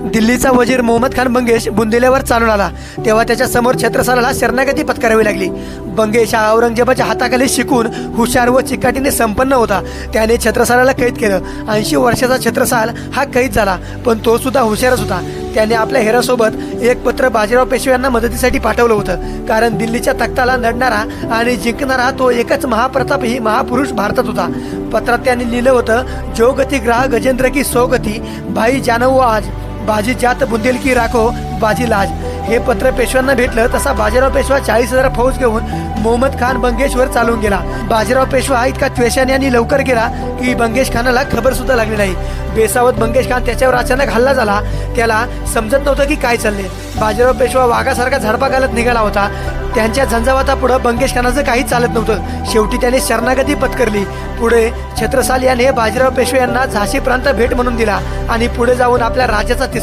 दिल्लीचा वजीर मोहम्मद खान बंगेश बुंदिल्यावर चालून आला. तेव्हा त्याच्यासमोर छत्रसालाला शरणागती पत्करावी लागली. बंगेश हा औरंगजेबाच्या हाताखाली शिकून हुशार व चिकाटीने संपन्न होता. त्याने छत्रसालाला कैद केलं. ऐंशी वर्षाचा छत्रसाल हा कैद झाला पण तो सुद्धा हुशारच होता. त्याने आपल्या हेरासोबत एक पत्र बाजीराव पेशवे यांना मदतीसाठी पाठवलं होतं. कारण दिल्लीच्या तख्ताला लढणारा आणि जिंकणारा तो एकच महाप्रतापही महापुरुष भारतात होता. पत्रात त्यांनी लिहिलं होतं जो गती ग्राह गजेंद्र की सो गती भाई जानव आज. बाजी जात बुंदेल की राखो बाजी लाज। हे पत्र पेशव्यांना भेटलं तसा बाजीराव पेशवा चाळीस हजार फौज घेऊन मोहम्मद खान बंगेशवर चालून गेला. बाजीराव पेशवा इतका त्वेषाने आणि लवकर गेला की बंगेश खानाला खबर सुद्धा लागली नाही. बेसावत बंगेश खान त्याच्यावर अचानक हल्ला झाला. त्याला समजत नव्हतं की काय चालले बाजीराव पेशवा वाघासारखा झडपा घालत निघाला होता. त्यांच्या झंझावातापुढं बंगेश खानाचं काहीच चालत नव्हतं. शेवटी त्याने शरणागती पत्करली. पुढे छत्रसाल याने बाजीराव पेशवे यांना झाशी प्रांत भेट म्हणून दिला आणि पुढे जाऊन आपल्या राज्याचा तिसरा